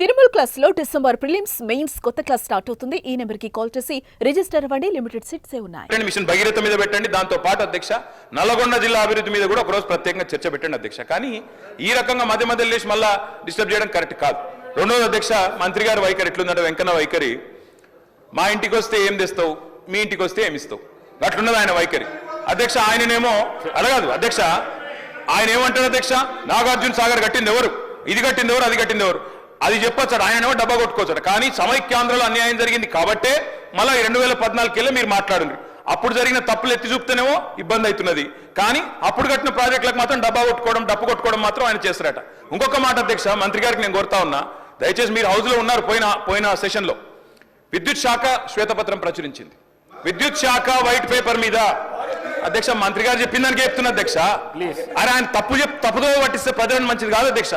తిరుమల క్లాస్లో December prelims mains కొత్త class start అవుతుంది. ఈ నెంబర్కి కాల్ చేసి రిజిస్టర్ అవ్వండి లిమిటెడ్ సీట్స్ ఉన్నాయి. మిషన్ భగీరథ మీద పెట్టండి దాంతో పాటు అధ్యక్ష నల్గొండ జిల్లా అభివృద్ధి మీద కూడా ఒకరోజు ప్రత్యేకంగా చర్చ పెట్టండి అధ్యక్ష. కానీ ఈ రకంగా మధ్య మధ్యలో లేచి మళ్ళా డిస్టర్బ్ చేయడం కరెక్ట్ కాదు. రెండోది అధ్యక్ష మంత్రి గారి వైఖరి ఎట్లుందంటే వెంకన్న వైఖరి. మా ఇంటికి వస్తే ఏం తెస్తావు? మీ ఇంటికి వస్తే ఏమి ఇస్తావు? అట్లున్నది ఆయన వైఖరి. అధ్యక్ష ఆయననేమో అడగదు అధ్యక్ష ఆయన ఏమంటాడు అధ్యక్ష? నాగార్జున సాగర్ కట్టింది ఎవరు? ఇది కట్టింది ఎవరు? అది కట్టింది ఎవరు? అది చెప్పొచ్చాడు. ఆయనేమో డబ్బా కొట్టుకోవచ్చాడు కానీ సమైక్యాంధ్రలో అన్యాయం జరిగింది కాబట్టే మళ్ళీ రెండు వేల పద్నాలుగుకెళ్ళి మీరు మాట్లాడండి అప్పుడు జరిగిన తప్పులు ఎత్తి చూపుతేనేమో ఇబ్బంది అవుతున్నది. కానీ అప్పుడు కట్టిన ప్రాజెక్టులకు మాత్రం డబ్బా కొట్టుకోవడం డప్పు కొట్టుకోవడం మాత్రం ఆయన చేస్తారట ఇంకొక మాట అధ్యక్ష మంత్రి గారికి నేను కోరుతా ఉన్నా దయచేసి మీరు హౌస్లో ఉన్నారు పోయిన పోయిన సెషన్లో. విద్యుత్ శాఖ శ్వేతపత్రం ప్రచురించింది. విద్యుత్ శాఖ వైట్ పేపర్ మీద. అధ్యక్ష మంత్రి గారు చెప్పిందానికి చెప్తున్నా అధ్యక్ష. అరే ఆయన తప్పు చెప్ తప్పుదో పట్టిస్తే ప్రజలకు మంచిది కాదు అధ్యక్ష.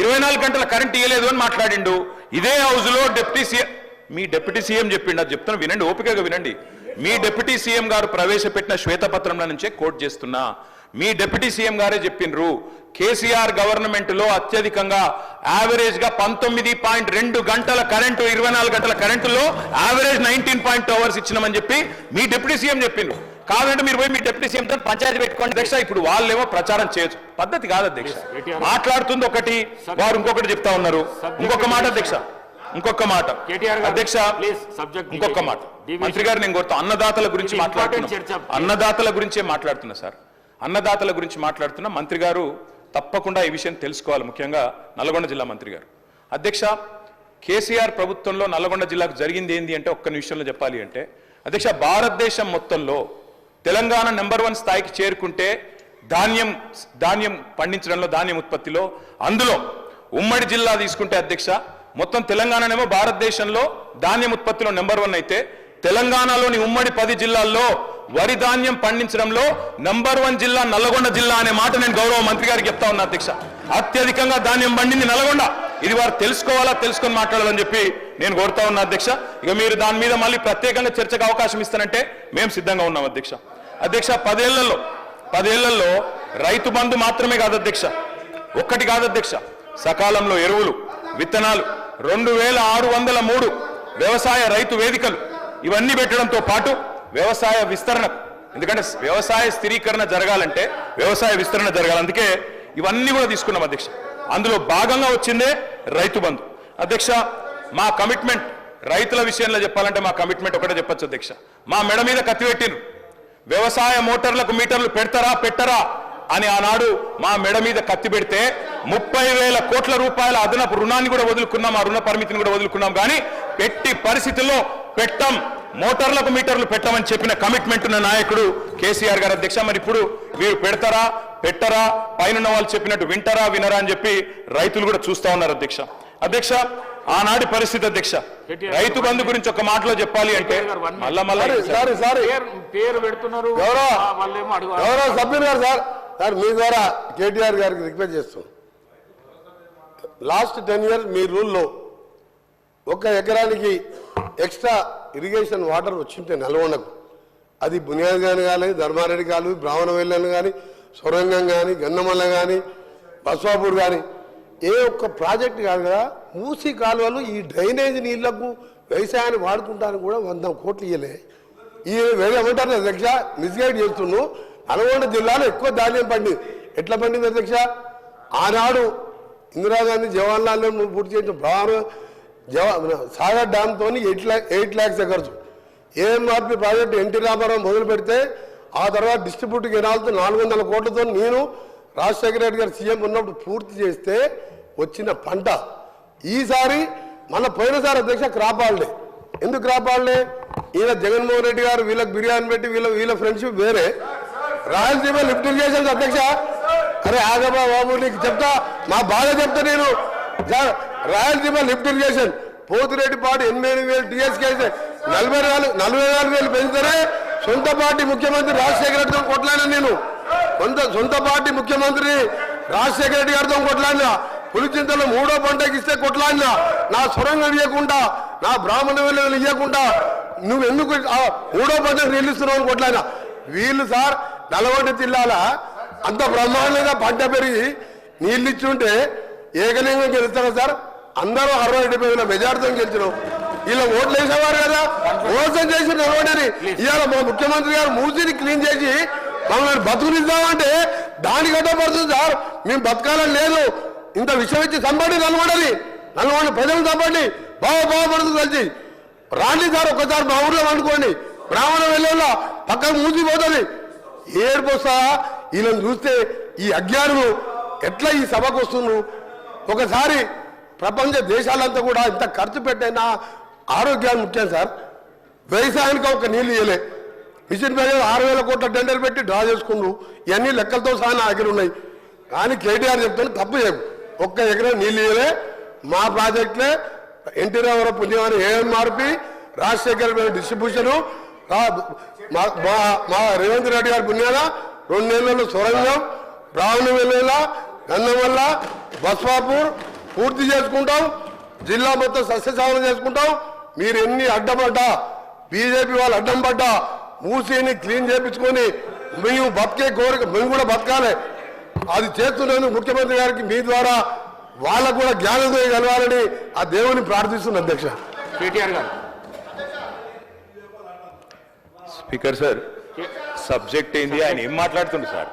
ఇరవై నాలుగు గంటల కరెంట్ ఇవ్వలేదు అని మాట్లాడిండు. ఇదే హౌస్లో డిప్యూటీ సీఎం మీ డిప్యూటీ సీఎం చెప్పిండు. అది చెప్తున్నా వినండి ఓపికగా వినండి. మీ డిప్యూటీ సీఎం గారు ప్రవేశపెట్టిన శ్వేతపత్రంలో నుంచే కోట్ చేస్తున్నా. మీ డిప్యూటీ సీఎం గారే చెప్పిండ్రు. కేసీఆర్ గవర్నమెంట్లో అత్యధికంగా యావరేజ్గా పంతొమ్మిది పాయింట్ రెండు గంటల కరెంటు ఇరవై నాలుగు గంటల కరెంటులో average nineteen point two hours ఇచ్చినామని చెప్పి మీ డిప్యూటీ సీఎం చెప్పిండ్రు. కాదంటే మీరు పోయి మీ డిప్యూటీ సీఎం తో పంచాయతీ పెట్టుకోండి. అధ్యక్ష ఇప్పుడు వాళ్ళేమో ప్రచారం చేయొచ్చు. పద్ధతి కాదు అధ్యక్ష. మాట్లాడుతుంది ఒకటి వారు ఇంకొకటి చెప్తా ఉన్నారు. ఇంకొక మాట అధ్యక్ష ఇంకొక మాట. అధ్యక్ష ఇంకొక మాట. మంత్రి గారు నేను కోరుతా అన్నదాతల గురించి మాట్లాడుతున్నా. అన్నదాతల గురించే మాట్లాడుతున్నా సార్. అన్నదాతల గురించి మాట్లాడుతున్నా. మంత్రి గారు తప్పకుండా ఈ విషయం తెలుసుకోవాలి ముఖ్యంగా నల్గొండ జిల్లా మంత్రి గారు. అధ్యక్ష కేసీఆర్ ప్రభుత్వంలో నల్గొండ జిల్లాకు జరిగింది ఏంది అంటే ఒక్క నిమిషంలో చెప్పాలి అంటే అధ్యక్ష భారతదేశం మొత్తంలో తెలంగాణ నెంబర్ వన్ స్థాయికి చేరుకుంటే ధాన్యం ధాన్యం పండించడంలో ధాన్యం ఉత్పత్తిలో అందులో ఉమ్మడి జిల్లా తీసుకుంటే అధ్యక్ష మొత్తం తెలంగాణనేమో భారతదేశంలో ధాన్యం ఉత్పత్తిలో నెంబర్ వన్ అయితే తెలంగాణలోని ఉమ్మడి పది జిల్లాల్లో వరి ధాన్యం పండించడంలో నంబర్ వన్ జిల్లా నల్లగొండ జిల్లా అనే మాట నేను గౌరవ మంత్రి గారికి చెప్తా ఉన్నా అధ్యక్ష. అత్యధికంగా ధాన్యం పండింది నల్గొండ. ఇది వారు తెలుసుకోవాలా తెలుసుకొని మాట్లాడాలని చెప్పి నేను కోరుతా ఉన్నా అధ్యక్ష. ఇక మీరు దాని మీద మళ్ళీ ప్రత్యేకంగా చర్చకు అవకాశం ఇస్తానంటే మేము సిద్ధంగా ఉన్నాం అధ్యక్ష. అధ్యక్ష పదేళ్ళలో పదేళ్ళలో రైతు బంధు మాత్రమే కాదు అధ్యక్ష. ఒక్కటి కాదు అధ్యక్ష. సకాలంలో ఎరువులు విత్తనాలు రెండు వేల ఆరు వందల మూడు వ్యవసాయ రైతు వేదికలు ఇవన్నీ పెట్టడంతో పాటు వ్యవసాయ విస్తరణ ఎందుకంటే వ్యవసాయ స్థిరీకరణ జరగాలంటే వ్యవసాయ విస్తరణ జరగాలి. అందుకే ఇవన్నీ కూడా తీసుకున్నాం అధ్యక్ష. అందులో భాగంగా వచ్చిందే రైతు బంధు. అధ్యక్ష మా కమిట్మెంట్ రైతుల విషయంలో చెప్పాలంటే మా కమిట్మెంట్ ఒకటే చెప్పొచ్చు అధ్యక్ష. మా మెడ మీద కత్తి పెట్టిండ్రు వ్యవసాయ మోటార్లకు మీటర్లు పెడతారా పెట్టరా అని ఆనాడు మా మెడ మీద కత్తి పెడితే ముప్పై వేల కోట్ల రూపాయల అదనపు రుణాన్ని కూడా వదులుకున్నాం ఆ రుణ పరిమితిని కూడా వదులుకున్నాం. కానీ పెట్టి పరిస్థితుల్లో పెట్టం మోటార్లకు మీటర్లు పెట్టమని చెప్పిన కమిట్మెంట్ ఉన్న నాయకుడు కేసీఆర్ గారు అధ్యక్ష. మరి ఇప్పుడు వీరు పెడతారా పెట్టరా పైన వాళ్ళు చెప్పినట్టు వింటారా వినరా అని చెప్పి రైతులు కూడా చూస్తా ఉన్నారు అధ్యక్ష. అధ్యక్ష ఆనాటి పరిస్థితి అధ్యక్ష. రైతు బంధు గురించి ఒక మాటలో చెప్పాలి అంటే మళ్ళా మళ్ళా సారీ సారీ పేరు పేరు పెడుతున్నారు. సభ్యులు గారు సార్. సార్ మీ ద్వారా కేటీఆర్ గారికి రిక్వెస్ట్ చేస్తాం. లాస్ట్ టెన్ ఇయర్స్ మీ రూల్లో ఒక ఎకరానికి ఎక్స్ట్రా ఇరిగేషన్ వాటర్ వచ్చింటే నల్గొండకు. అది బునియాద్ గాని కానీ ధర్మారెడ్డి కాలు బ్రాహ్మణ వెళ్ళని కానీ సొరంగం కానీ గన్నమల్ల కానీ బస్వాపూర్ కానీ ఏ ఒక్క ప్రాజెక్ట్ కాదు కదా మూసి కాలువలు ఈ డ్రైనేజ్ నీళ్ళకు వ్యవసాయాన్ని వాడుకుంటానికి కూడా వంద కోట్లు ఇవ్వలే ఈ వేరేమంటారు అధ్యక్ష? మిస్గైడ్ చేస్తున్నాను నల్గొండ జిల్లాలో ఎక్కువ ధాన్యం పండింది ఎట్లా పండింది అధ్యక్ష? ఆనాడు ఇందిరాగాంధీ జవహర్లాల్ నెహ్రూ పూర్తి చేసిన ప్రధాన జవా సాగర్ డ్యామ్తో eight lakh eight lakhs acres. AMRP project NT Ramarao మొదలు పెడితే ఆ తర్వాత డిస్ట్రిబ్యూట్ కెనాల్తో నాలుగు వందల కోట్లతో నేను రాజశేఖర రెడ్డి గారు సీఎం ఉన్నప్పుడు పూర్తి చేస్తే వచ్చిన పంట ఈసారి మన పోయినసారి అధ్యక్ష క్రాప్ హాలిడే. ఎందుకు క్రాప్ హాలిడే? ఈయన జగన్మోహన్ రెడ్డి గారు వీళ్ళకి బిర్యానీ పెట్టి వీళ్ళ వీళ్ళ ఫ్రెండ్షిప్ వేరే. రాయలసీమ లిఫ్ట్ ఇరిగేషన్ అధ్యక్ష. అరే ఆగబా బాబు నీకు చెప్తా. మా బాధ చెప్తా నేను. Rayalaseema lift irrigation. పోతిరెడ్డి పాటు ఎనిమిది వేలు టీఎస్కే నలభై నాలుగు నలభై నాలుగు వేలు పెంచుతారే సొంత పార్టీ ముఖ్యమంత్రి రాజశేఖర రెడ్డితో కొట్లాడినా నేను. సొంత సొంత పార్టీ ముఖ్యమంత్రి రాజశేఖర రెడ్డి గారితో కొట్లాడినా పులిచింతలు మూడో పంటకి ఇస్తే కొట్లాడినా నా సొరంగం ఇవ్వకుండా నా బ్రాహ్మణ వెళ్ళలు ఇవ్వకుండా నువ్వు ఎందుకు ఆ మూడో పంటకు నిలుస్తున్నావు కొట్లాడినా? వీళ్ళు సార్ నల్గొండ జిల్లాల అంత బ్రహ్మాండంగా పంట పెరిగి నీళ్ళు ఇచ్చుంటే ఏకలింగం గెలుస్తారా సార్? అందరూ అరవై డెబ్బై వేల మెజార్టీతో గెలిచినాం. ఇలా ఓట్లు వేసేవారు కదా? మోసం చేసి నిలబడి ఇవాళ మా ముఖ్యమంత్రి గారు మూసిని క్లీన్ చేసి మమ్మల్ని బతుకునిద్దామంటే దానికి అడ్డపడుతుంది సార్. మేము బతకాలని లేదు. ఇంత విషయం ఇచ్చి చంపండి నల్గొండని నల్గొండ ప్రజలు చంపండి బాగా బాగుపడుతుంది కలిసి. రాండి సార్ ఒక్కసారి మా ఊర్లో అనుకోండి బ్రాహ్మణ వెళ్ళేలా పక్కన మూసిపోతుంది ఏడుపోస్తా వీళ్ళని చూస్తే ఈ అజ్ఞానులు ఎట్లా ఈ సభకు వస్తున్నారు? ఒకసారి ప్రపంచ దేశాలంతా కూడా ఇంత ఖర్చు పెట్టైనా? ఆరోగ్యాన్ని ముఖ్యం సార్. వ్యవసాయానికి ఒక నీళ్ళు ఇవ్వలే మిషన్ మీద ఆరు వేల కోట్ల టెండర్ పెట్టి డ్రా చేసుకుండు. ఇవన్నీ లెక్కలతో సహా నా దగ్గర ఉన్నాయి. కానీ కేటీఆర్ చెప్తాను తప్పు చేయకు. ఒక్క ఎకరం నీళ్ళు ఇవ్వలే మా ప్రాజెక్టులే. ఎన్టీ రామారావు పుణ్యమని ఏఎంఆర్పి రాజశేఖర్ డిస్ట్రిబ్యూషను మా- మా- మా రేవంత్ రెడ్డి గారి పుణ్యాల రెండు నెలల్లో సొరంగం బ్రాహ్మణ వెళ్ళేలా గంధమల్ల బస్వాపూర్ పూర్తి చేసుకుంటాం. జిల్లా మొత్తం సస్యశామనం చేసుకుంటాం. మీరు ఎన్ని అడ్డపడ్డా బీజేపీ వాళ్ళు అడ్డం పడ్డా మూసీని క్లీన్ చేపించుకొని మేము బతికే కోరిక మేము కూడా బతకాలి. అది చేస్తున్నందుకు ముఖ్యమంత్రి గారికి మీ ద్వారా వాళ్ళకు కూడా జ్ఞానోదయం కలవాలని ఆ దేవుని ప్రార్థిస్తున్న అధ్యక్ష. కేటీఆర్ గారు. స్పీకర్ సార్ సబ్జెక్ట్ ఏంది? ఆయన ఏం మాట్లాడుతుండు సార్?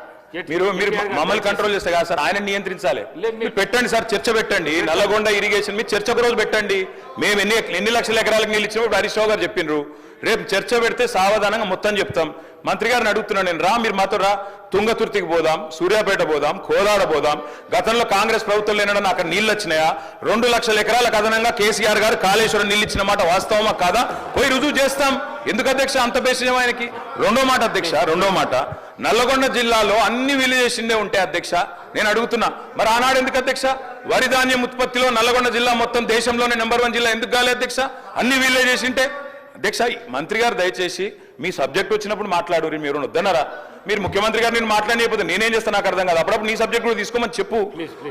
మీరు మీరు మమ్మల్ని కంట్రోల్ చేస్తే కదా సార్? ఆయన నియంత్రించాలి. లేదు, మీరు- పెట్టండి సార్ చర్చ పెట్టండి. నల్లగొండ ఇరిగేషన్ మీరు చర్చ ఒక రోజు పెట్టండి. మేము ఎన్ని ఎన్ని లక్షల ఎకరాలకు నీళ్ళు ఇచ్చినప్పుడు హరీష్ రావు గారు చెప్పిండ్రు రేపు చర్చ పెడితే సావధానంగా మొత్తం చెప్తాం. మంత్రి గారిని అడుగుతున్నాను నేను రా మీరు మాతో రా. తుంగతుర్తికి పోదాం సూర్యాపేట పోదాం కోదాడ పోదాం. గతంలో కాంగ్రెస్ ప్రభుత్వం లేనడం అక్కడ నీళ్ళు వచ్చినాయా? రెండు లక్షల ఎకరాలకు అదనంగా కేసీఆర్ గారు కాళేశ్వరం నీళ్ళు ఇచ్చిన మాట వాస్తవమా కాదా? పోయి రుజువు చేస్తాం. ఎందుకు అధ్యక్ష? అంత బేసిజం ఆయనకి. రెండో మాట అధ్యక్ష రెండో మాట. నల్లగొండ జిల్లాలో అన్ని విలేజేషన్లే ఉంటాయి అధ్యక్ష. నేను అడుగుతున్నా. మరి ఆనాడు ఎందుకు అధ్యక్ష? వరి ధాన్యం ఉత్పత్తిలో నల్లగొండ జిల్లా మొత్తం దేశంలోనే నెంబర్ వన్ జిల్లా ఎందుకు కాలే అధ్యక్ష? అన్ని విలేజెస్ ఉంటే అధ్యక్ష మంత్రి గారు దయచేసి మీ సబ్జెక్ట్ వచ్చినప్పుడు మాట్లాడు మీరు వద్దన్నారా? మీరు ముఖ్యమంత్రి గారు నేను మాట్లాడలేకపోతే నేనేం చేస్తాను నాకు అర్థం కాదు. అప్పుడప్పుడు నీ సబ్జెక్ట్ కూడా తీసుకోమని చెప్పు.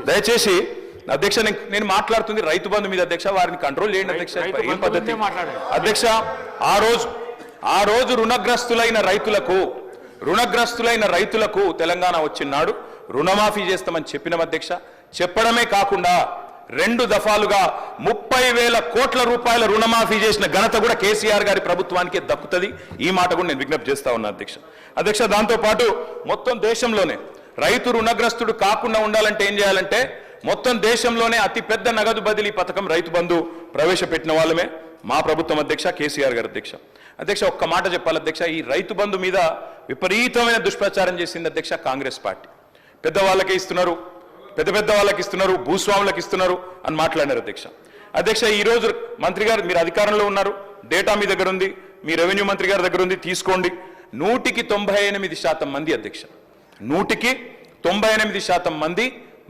దయచేసి అధ్యక్ష నేను- మాట్లాడుతుంది రైతు బంధు మీద అధ్యక్ష వారిని కంట్రోల్ చేయండి అధ్యక్ష ఏం పద్ధతి. అధ్యక్ష ఆ రోజు ఆ రోజు రుణగ్రస్తులైన రైతులకు రుణగ్రస్తులైన రైతులకు తెలంగాణ వచ్చినాడు రుణమాఫీ చేస్తామని చెప్పిన అధ్యక్ష. చెప్పడమే కాకుండా రెండు దఫాలుగా ముప్పై వేల కోట్ల రూపాయల రుణమాఫీ చేసిన ఘనత కూడా కేసీఆర్ గారి ప్రభుత్వానికే దక్కుతుంది. ఈ మాట కూడా నేను విజ్ఞప్తి చేస్తా ఉన్నా అధ్యక్ష. అధ్యక్ష దాంతో పాటు మొత్తం దేశంలోనే రైతు రుణగ్రస్తుడు కాకుండా ఉండాలంటే ఏం చేయాలంటే మొత్తం దేశంలోనే అతిపెద్ద నగదు బదిలీ పథకం రైతు బంధు ప్రవేశపెట్టిన వాళ్ళమే మా ప్రభుత్వం అధ్యక్ష కేసీఆర్ గారు అధ్యక్ష. అధ్యక్ష ఒక్క మాట చెప్పాలి అధ్యక్ష. ఈ రైతు బంధు మీద విపరీతమైన దుష్ప్రచారం చేసింది అధ్యక్ష కాంగ్రెస్ పార్టీ. పెద్దవాళ్ళకే ఇస్తున్నారు పెద్ద పెద్ద వాళ్ళకి ఇస్తున్నారు భూస్వాములకు ఇస్తున్నారు అని మాట్లాడినారు అధ్యక్ష. అధ్యక్ష ఈ రోజు మంత్రి గారు మీరు అధికారంలో ఉన్నారు డేటా మీ దగ్గర ఉంది మీ రెవెన్యూ మంత్రి గారి దగ్గర ఉంది తీసుకోండి. నూటికి తొంభై ఎనిమిది శాతం మంది అధ్యక్ష. నూటికి తొంభై ఎనిమిది శాతం మంది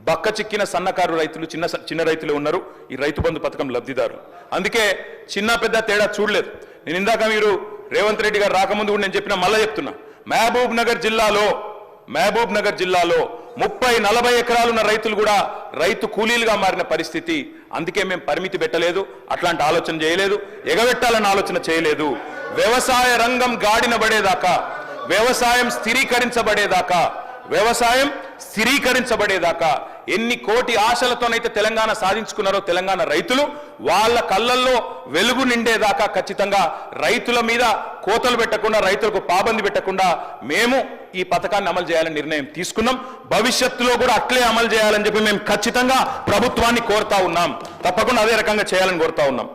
బక్క చిక్కిన సన్నకారు రైతులు చిన్న చిన్న రైతులు ఉన్నారు ఈ రైతు బంధు పథకం లబ్ధిదారులు. అందుకే చిన్న పెద్ద తేడా చూడలేదు. నేను ఇందాక మీరు రేవంత్ రెడ్డి గారు రాకముందు కూడా నేను చెప్పిన మళ్ళీ చెప్తున్నా. మహబూబ్ నగర్ జిల్లాలో మహబూబ్ నగర్ జిల్లాలో ముప్పై నలభై ఎకరాలున్న రైతులు కూడా రైతు కూలీలుగా మారిన పరిస్థితి. అందుకే మేము పరిమితి పెట్టలేదు అట్లాంటి ఆలోచన చేయలేదు ఎగబెట్టాలన్న ఆలోచన చేయలేదు. వ్యవసాయ రంగం గాడిన పడేదాకా వ్యవసాయం స్థిరీకరించబడేదాకా వ్యవసాయం స్థిరీకరించబడేదాకా ఎన్ని కోటి ఆశలతోనైతే తెలంగాణ సాధించుకున్నారో తెలంగాణ రైతులు వాళ్ళ కళ్ళల్లో వెలుగు నిండేదాకా ఖచ్చితంగా రైతుల మీద కోతలు పెట్టకుండా రైతులకు పాబంది పెట్టకుండా మేము ఈ పథకాన్ని అమలు చేయాలని నిర్ణయం తీసుకున్నాం. భవిష్యత్తులో కూడా అట్లే అమలు చేయాలని చెప్పి మేము ఖచ్చితంగా ప్రభుత్వాన్ని కోరుతా ఉన్నాం. తప్పకుండా అదే రకంగా చేయాలని కోరుతా ఉన్నాం.